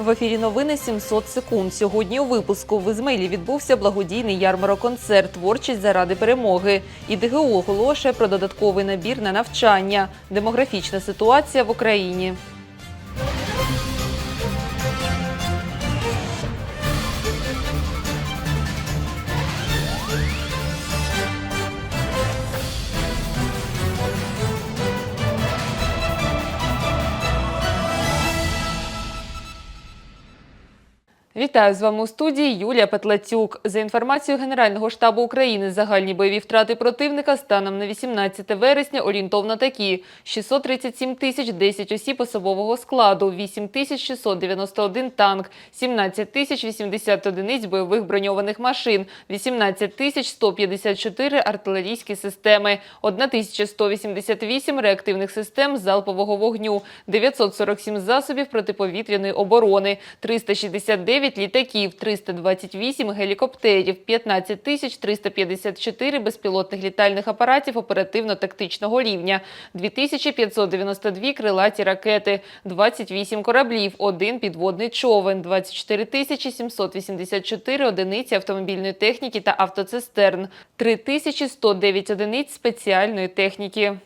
В ефірі новини 700 секунд. Сьогодні у випуску в Ізмаїлі відбувся благодійний ярмарок-концерт «Творчість заради перемоги». І ДГУ оголошує про додатковий набір на навчання. Демографічна ситуація в Україні. Вітаю з вами у студії Юлія Петлацюк. За інформацією Генерального штабу України, загальні бойові втрати противника станом на 18 вересня орієнтовно такі: 637 тисяч 10 осіб особового складу, 8 тисяч 691 танк, 17 тисяч 80 одиниць бойових броньованих машин, 18 тисяч 154 артилерійські системи, 1188 реактивних систем залпового вогню, 947 засобів протиповітряної оборони, 369 літаків, 328 гелікоптерів, 15 тисяч 354 безпілотних літальних апаратів оперативно-тактичного рівня, 2592 крилаті ракети, 28 кораблів, один підводний човен, 24 тисячі 784 одиниці автомобільної техніки та автоцистерн, 3109 одиниць спеціальної техніки.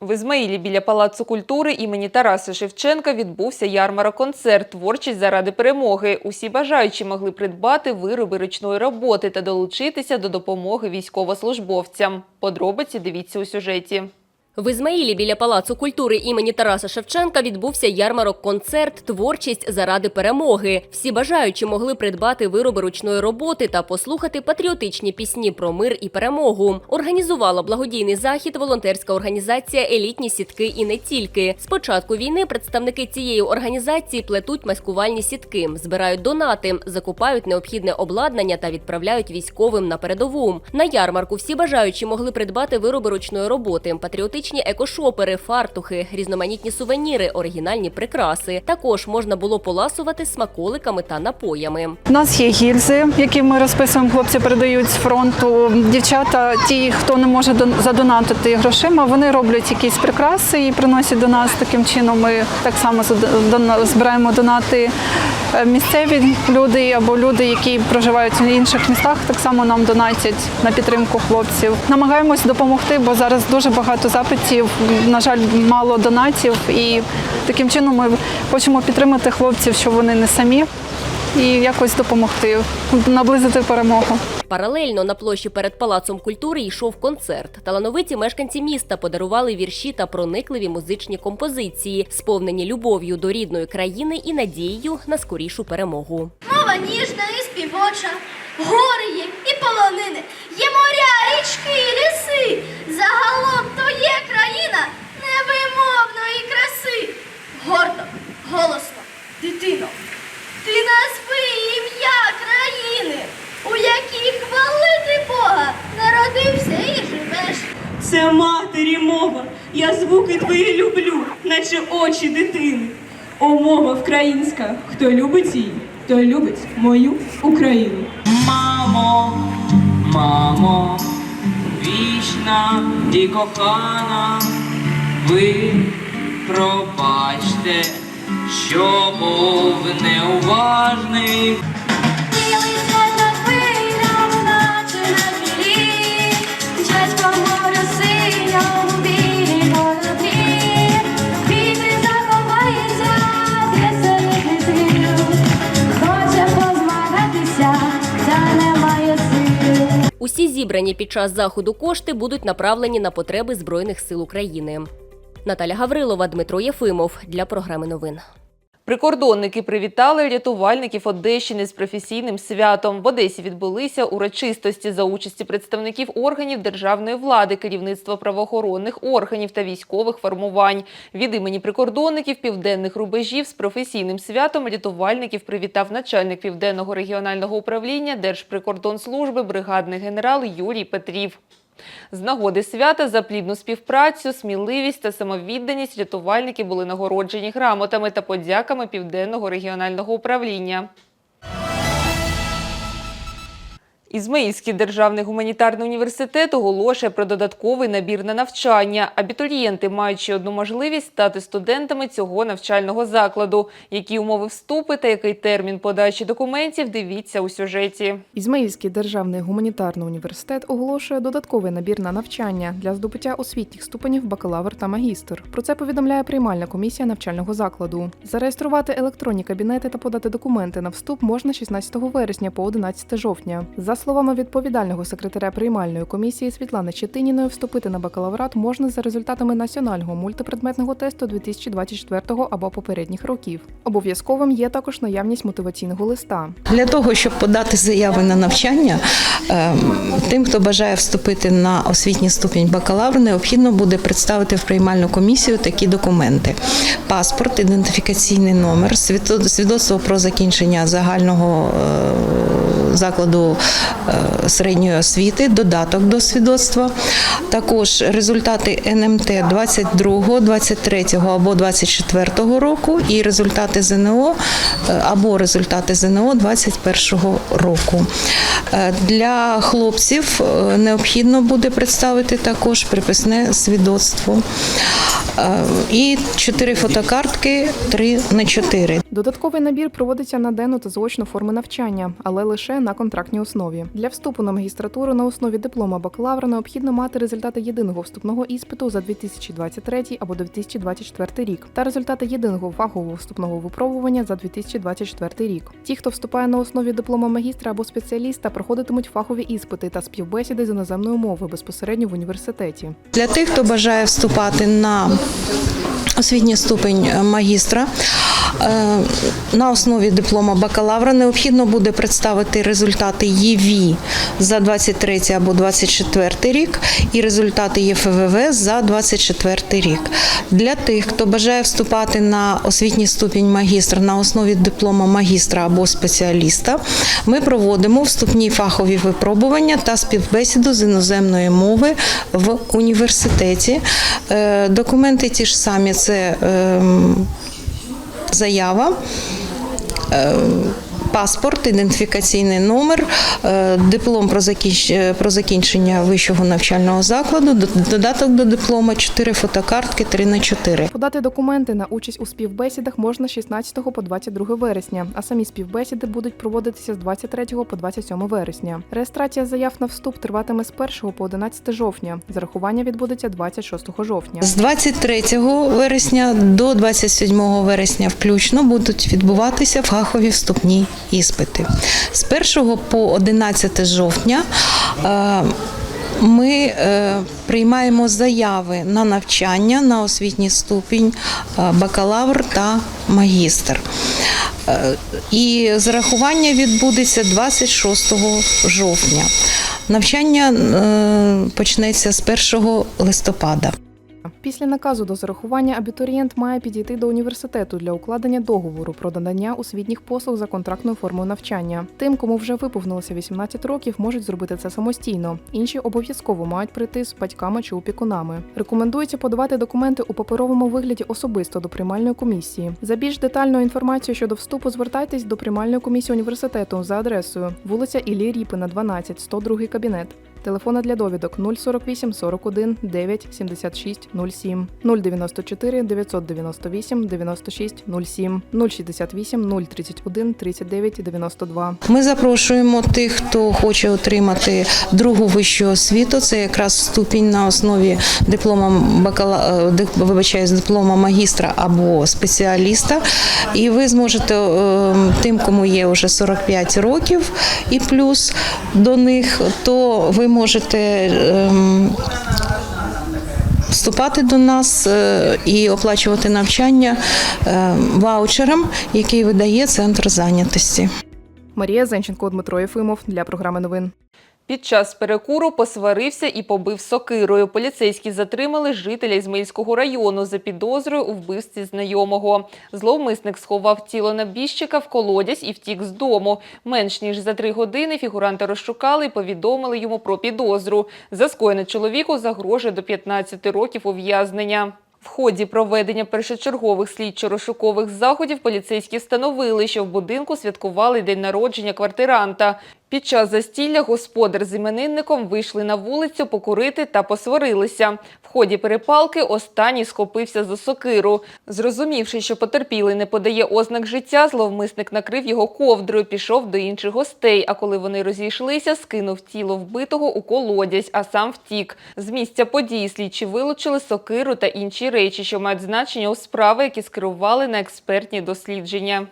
В Ізмаїлі біля Палацу культури імені Тараса Шевченка відбувся ярмарок-концерт «Творчість заради перемоги». Усі бажаючі могли придбати вироби ручної роботи та долучитися до допомоги військовослужбовцям. Подробиці дивіться у сюжеті. В Ізмаїлі біля Палацу культури імені Тараса Шевченка відбувся ярмарок-концерт Творчість заради перемоги. Всі бажаючі могли придбати вироби ручної роботи та послухати патріотичні пісні про мир і перемогу. Організувала благодійний захід волонтерська організація Елітні сітки і не тільки. З початку війни представники цієї організації плетуть маскувальні сітки, збирають донати, закупають необхідне обладнання та відправляють військовим на передову. На ярмарку всі бажаючі могли придбати вироби ручної роботи, патріотичні екошопери, фартухи, різноманітні сувеніри, оригінальні прикраси. Також можна було поласувати смаколиками та напоями. У нас є гільзи, які ми розписуємо, хлопці передають з фронту. Дівчата, ті, хто не може дон- задонатити грошима, вони роблять якісь прикраси і приносять до нас. Таким чином ми так само збираємо донати. Е, Місцеві люди або люди, які проживають в інших містах, так само нам донатять на підтримку хлопців. Намагаємось допомогти, бо зараз дуже багато запитів. На жаль, мало донатів, і таким чином ми хочемо підтримати хлопців, що вони не самі і якось допомогти, наблизити перемогу. Паралельно на площі перед палацом культури йшов концерт. Талановиті мешканці міста подарували вірші та проникливі музичні композиції, сповнені любов'ю до рідної країни і надією на скорішу перемогу. Мова ніжна і співоча, гори є і полонини, є моря, річки і ліси. Загалом то є країна невимовної краси. Гордо, голосно, дитино, ти назви Це матері мова, я звуки твої люблю, наче очі дитини. О, мова українська, хто любить її, той любить мою Україну. Мамо, мамо, вічна і кохана, ви пробачте, що був неуважний. Зібрані під час заходу кошти будуть направлені на потреби Збройних сил України. Наталя Гаврилова, Дмитро Єфимов для програми новин. Прикордонники привітали рятувальників Одещини з професійним святом. В Одесі відбулися урочистості за участі представників органів державної влади, керівництва правоохоронних органів та військових формувань. Від імені прикордонників південних рубежів з професійним святом рятувальників привітав начальник південного регіонального управління Держприкордонслужби бригадний генерал Юрій Петрів. З нагоди свята за плідну співпрацю, сміливість та самовідданість рятувальники були нагороджені грамотами та подяками Південного регіонального управління. Ізмаїльський державний гуманітарний університет оголошує про додатковий набір на навчання. Абітурієнти мають ще одну можливість стати студентами цього навчального закладу. Які умови вступу та який термін подачі документів, дивіться у сюжеті. Ізмаїльський державний гуманітарний університет оголошує додатковий набір на навчання для здобуття освітніх ступенів бакалавр та магістр. Про це повідомляє приймальна комісія навчального закладу. Зареєструвати електронні кабінети та подати документи на вступ можна 16 вересня по 11 жовтня. За словами відповідального секретаря приймальної комісії Світлани Четиніної, вступити на бакалаврат можна за результатами національного мультипредметного тесту 2024 або попередніх років. Обов'язковим є також наявність мотиваційного листа. Для того, щоб подати заяви на навчання, ем, тим, хто бажає вступити на освітній ступінь бакалавр, необхідно буде представити в приймальну комісію такі документи: паспорт, ідентифікаційний номер, свідо- свідоцтво про закінчення загального е, закладу середньої освіти, додаток до свідоцтва, також результати НМТ 22, 23 або 24 року і результати ЗНО е, або результати ЗНО 21 року. Е, Для хлопців е, необхідно буде представити також приписне свідоцтво. Е, І чотири фотокартки 3 на 4. Додатковий набір проводиться на денну та заочну форми навчання, але лише на контрактній основі. Для вступу на магістратуру на основі диплома бакалавра необхідно мати результати єдиного вступного іспиту за 2023 або 2024 рік та результати єдиного фахового вступного випробування за 2024 рік. Ті, хто вступає на основі диплома магістра або спеціаліста, проходитимуть фахові іспити та співбесіди з іноземної мови безпосередньо в університеті. Для тих, хто бажає вступати на освітній ступень магістра. Е, На основі диплома бакалавра необхідно буде представити результати ЄВІ за 23 або 24 рік і результати ЄФВВ за 24 рік. Для тих, хто бажає вступати на освітній ступінь магістра на основі диплома магістра або спеціаліста, ми проводимо вступні фахові випробування та співбесіду з іноземної мови в університеті. Е, Документи ті ж самі це ем, заява. Е, Паспорт, ідентифікаційний номер, е, диплом про закінч- закінчення вищого навчального закладу, додаток до диплома, 4 фотокартки 3 на 4. Подати документи на участь у співбесідах можна з 16 по 22 вересня, а самі співбесіди будуть проводитися з 23 по 27 вересня. Реєстрація заяв на вступ триватиме з 1 по 11 жовтня. Зарахування відбудеться 26 жовтня. З 23 вересня до 27 вересня включно будуть відбуватися фахові вступні іспити. З 1 по 11 жовтня е, ми е, приймаємо заяви на навчання на освітній ступінь е, бакалавр та магістр. І зарахування відбудеться 26 жовтня. Навчання почнеться з 1 листопада. Після наказу до зарахування абітурієнт має підійти до університету для укладення договору про надання освітніх послуг за контрактною формою навчання. Тим, кому вже виповнилося 18 років, можуть зробити це самостійно. Інші обов'язково мають прийти з батьками чи опікунами. Рекомендується подавати документи у паперовому вигляді особисто до приймальної комісії. За більш детальною інформацією щодо вступу звертайтесь до приймальної комісії університету за адресою вулиця Іллі Ріпина, 12, 102 кабінет. Телефони для довідок 048 41 9 76 07 094 998 96 07 068 031 39 92. Ми запрошуємо тих, хто хоче отримати другу вищу освіту. Це якраз ступінь на основі диплома бакала... е, ди- вибачаюсь, диплома магістра або спеціаліста. І ви зможете е, тим, кому є вже 45 років і плюс до них, то ви можете. ем, Вступати до нас е, і оплачувати навчання е, ваучером, який видає центр зайнятості. Марія Зенченко, Дмитро Єфимов для програми новин. Під час перекуру посварився і побив сокирою. Поліцейські затримали жителя Ізмаїльського району за підозрою у вбивстві знайомого. Зловмисник сховав тіло набіжчика в колодязь і втік з дому. Менш ніж за три години фігуранта розшукали і повідомили йому про підозру. За скоєне чоловіку загрожує до 15 років ув'язнення. В ході проведення першочергових слідчо-розшукових заходів поліцейські встановили, що в будинку святкували день народження квартиранта. Під час застілля господар з іменинником вийшли на вулицю покурити та посварилися. В ході перепалки останній схопився за сокиру. Зрозумівши, що потерпілий не подає ознак життя, зловмисник накрив його ковдрою, пішов до інших гостей. А коли вони розійшлися, скинув тіло вбитого у колодязь, а сам втік. З місця події слідчі вилучили сокиру та інші речі, що мають значення у справи, які скерували на експертні дослідження.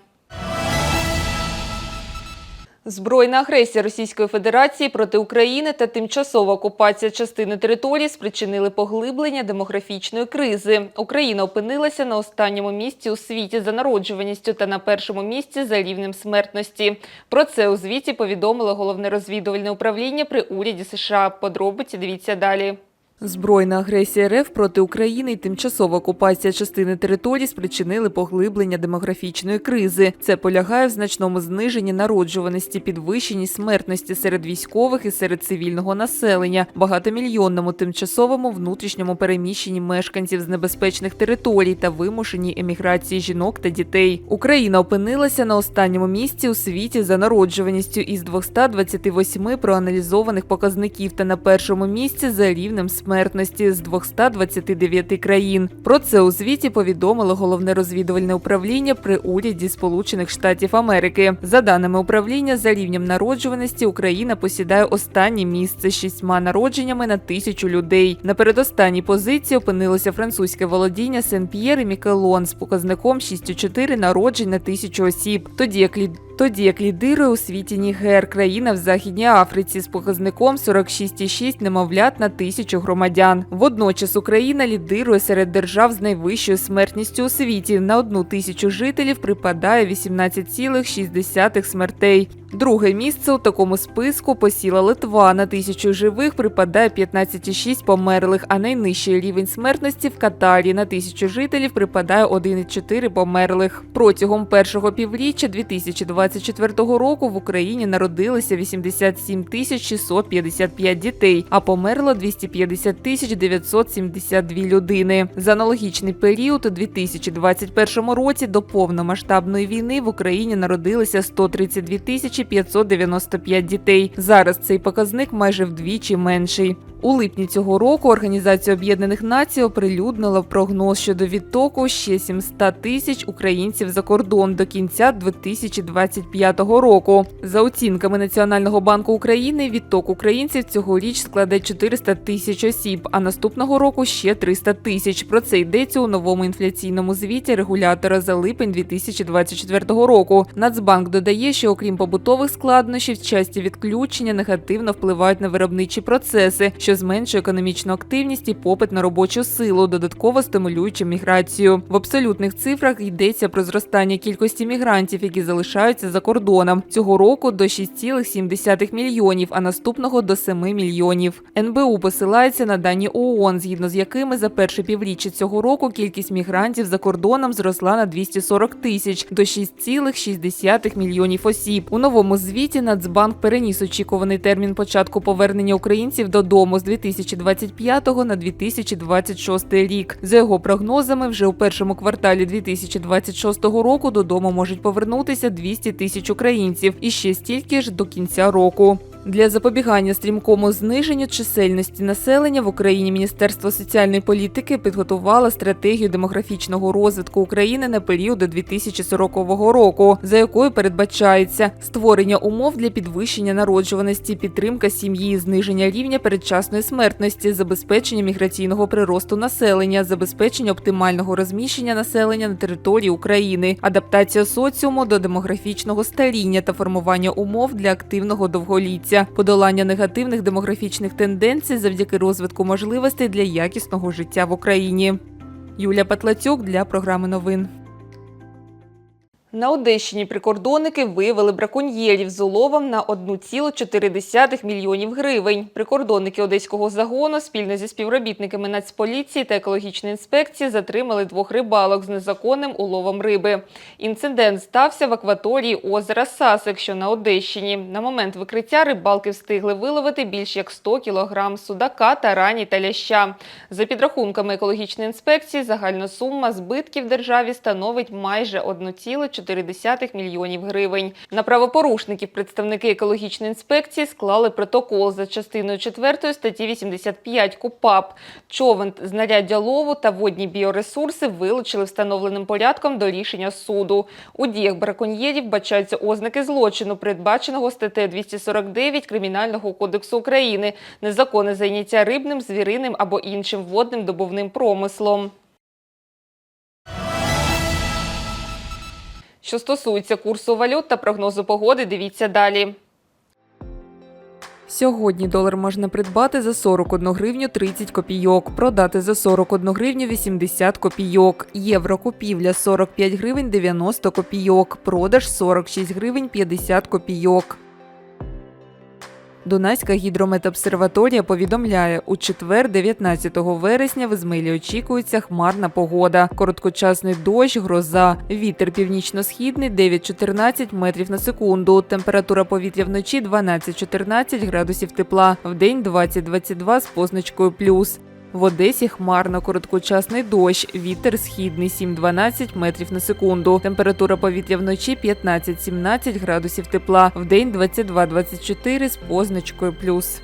Збройна агресія Російської Федерації проти України та тимчасова окупація частини території спричинили поглиблення демографічної кризи. Україна опинилася на останньому місці у світі за народжуваністю та на першому місці за рівнем смертності. Про це у звіті повідомило головне розвідувальне управління при уряді США. Подробиці дивіться далі. Збройна агресія РФ проти України і тимчасова окупація частини територій спричинили поглиблення демографічної кризи. Це полягає в значному зниженні народжуваності, підвищенні смертності серед військових і серед цивільного населення, багатомільйонному тимчасовому внутрішньому переміщенні мешканців з небезпечних територій та вимушеній еміграції жінок та дітей. Україна опинилася на останньому місці у світі за народжуваністю із 228 проаналізованих показників та на першому місці за рівнем смертності з 229 країн. Про це у звіті повідомило головне розвідувальне управління при уряді Сполучених Штатів Америки. За даними управління, за рівнем народжуваності Україна посідає останнє місце з шістьма народженнями на тисячу людей. На передостанній позиції опинилося французьке володіння Сен-П'єр і Мікелон з показником 6,4 народжень на тисячу осіб. Тоді як лід тоді як лідирує у світі Нігер, країна в Західній Африці з показником 46,6 немовлят на тисячу громадян. Водночас Україна лідирує серед держав з найвищою смертністю у світі. На одну тисячу жителів припадає 18,6 смертей. Друге місце у такому списку посіла Литва. На тисячу живих припадає 15,6 померлих, а найнижчий рівень смертності в Катарі на тисячу жителів припадає 1,4 померлих. Протягом першого півріччя 2024 року в Україні народилося 87 тисяч 655 дітей, а померло 250 тисяч 972 людини. За аналогічний період у 2021 році до повномасштабної війни в Україні народилися 132 тисячі 595 дітей. Зараз цей показник майже вдвічі менший. У липні цього року Організація Об'єднаних Націй оприлюднила прогноз щодо відтоку ще 700 тисяч українців за кордон до кінця 2025 року. За оцінками Національного банку України, відток українців цьогоріч складе 400 тисяч осіб, а наступного року ще 300 тисяч. Про це йдеться у новому інфляційному звіті регулятора за липень 2024 року. Нацбанк додає, що окрім побутових складнощів, часті відключення негативно впливають на виробничі процеси, що зменшує економічну активність і попит на робочу силу, додатково стимулюючи міграцію. В абсолютних цифрах йдеться про зростання кількості мігрантів, які залишаються за кордоном. Цього року до 6,7 мільйонів, а наступного до 7 мільйонів. НБУ посилається на дані ООН, згідно з якими за перше півріччя цього року кількість мігрантів за кордоном зросла на 240 тисяч до 6,6 мільйонів осіб. У новому звіті Нацбанк переніс очікуваний термін початку повернення українців додому з 2025 на 2026 рік. За його прогнозами, вже у першому кварталі 2026 року додому можуть повернутися 200 тисяч українців і ще стільки ж до кінця року. Для запобігання стрімкому зниженню чисельності населення в Україні Міністерство соціальної політики підготувало стратегію демографічного розвитку України на період до 2040 року, за якою передбачається створення умов для підвищення народжуваності, підтримка сім'ї, зниження рівня передчасної смертності, забезпечення міграційного приросту населення, забезпечення оптимального розміщення населення на території України, адаптація соціуму до демографічного старіння та формування умов для активного довголіття, подолання негативних демографічних тенденцій завдяки розвитку можливостей для якісного життя в Україні. Юлія Патлацюк для програми новин. На Одещині прикордонники виявили браконьєрів з уловом на 1,4 мільйонів гривень. Прикордонники одеського загону спільно зі співробітниками Нацполіції та екологічної інспекції затримали двох рибалок з незаконним уловом риби. Інцидент стався в акваторії озера Сасик, що на Одещині. На момент викриття рибалки встигли виловити більш як 100 кілограм судака, тарані та ляща. За підрахунками екологічної інспекції, загальна сума збитків державі становить майже 1,4 2,4 мільйонів гривень. На правопорушників представники екологічної інспекції склали протокол за частиною 4 статті 85 КУПАП. Човен, знаряддя лову та водні біоресурси вилучили встановленим порядком до рішення суду. У діях браконьєрів бачаються ознаки злочину, передбаченого статтею 249 Кримінального кодексу України, незаконне зайняття рибним, звіриним або іншим водним добувним промислом. Що стосується курсу валют та прогнозу погоди, дивіться далі. Сьогодні долар можна придбати за 41 гривню 30 копійок, продати за 41 гривню 80 копійок. Євро купівля 45 гривень 90 копійок, продаж 46 гривень 50 копійок. Дунайська гідрометобсерваторія повідомляє, у четвер, 19 вересня, в Ізмилі очікується хмарна погода. Короткочасний дощ, гроза. Вітер північно-східний 9-14 метрів на секунду. Температура повітря вночі 12-14 градусів тепла. в день 20-22 з позначкою плюс. В Одесі хмарно короткочасний дощ, вітер східний 7-12 метрів на секунду. Температура повітря вночі 15-17 градусів тепла, вдень 22-24 з позначкою плюс.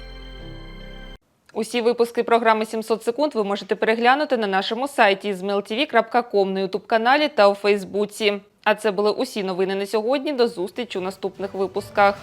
Усі випуски програми «700 секунд ви можете переглянути на нашому сайті zmltv.com, на ютуб-каналі та у Фейсбуці. А це були усі новини на сьогодні. До зустрічі у наступних випусках.